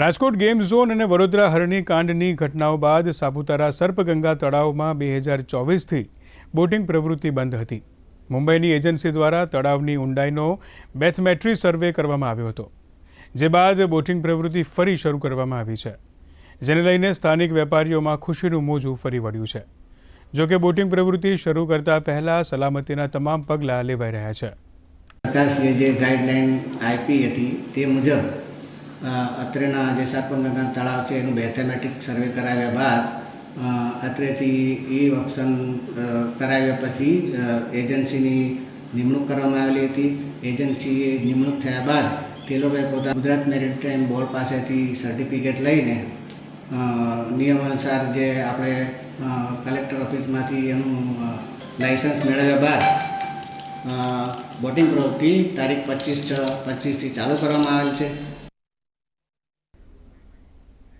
Rajkot game zone અને વડોદરા હરણી કાંડની ઘટનાઓ બાદ સાપુતારા સર્પગંગા તળાવમાં બે હજાર ચોવીસથી બોટિંગ પ્રવૃત્તિ બંધ હતી. મુંબઈની એજન્સી દ્વારા તળાવની ઊંડાઈનો બેથમેટ્રી સર્વે કરવામાં આવ્યો હતો, જે બાદ બોટિંગ પ્રવૃત્તિ ફરી શરૂ કરવામાં આવી છે, જેને લઈને સ્થાનિક વેપારીઓમાં ખુશીનું મોજું ફરી વળ્યું છે. જોકે બોટિંગ પ્રવૃત્તિ શરૂ કરતા પહેલા સલામતીના તમામ પગલાં લેવાઈ રહ્યા છે. સરકારશ્રીએ જે ગાઈડલાઈન આપી હતી તે મુજબ અત્રેના જે સાપંગા તળાવ છે, એનું બેથેમેટિક સર્વે કરાવ્યા બાદ અત્રેથી એ ઓપ્શન કરાવ્યા પછી એજન્સીની નિમણૂક કરવામાં આવેલી હતી. એજન્સીએ નિમણૂક થયા બાદ તે લોકોએ પોતા ગુજરાત મેરીટાઈમ બોર્ડ પાસેથી સર્ટિફિકેટ લઈને નિયમ અનુસાર જે આપણે કલેક્ટર ઓફિસમાંથી એનું લાઇસન્સ મેળવ્યા બાદ બોટિંગ પ્રવૃત્તિ તારીખ પચીસ છ, પચીસથી ચાલુ કરવામાં આવેલ છે.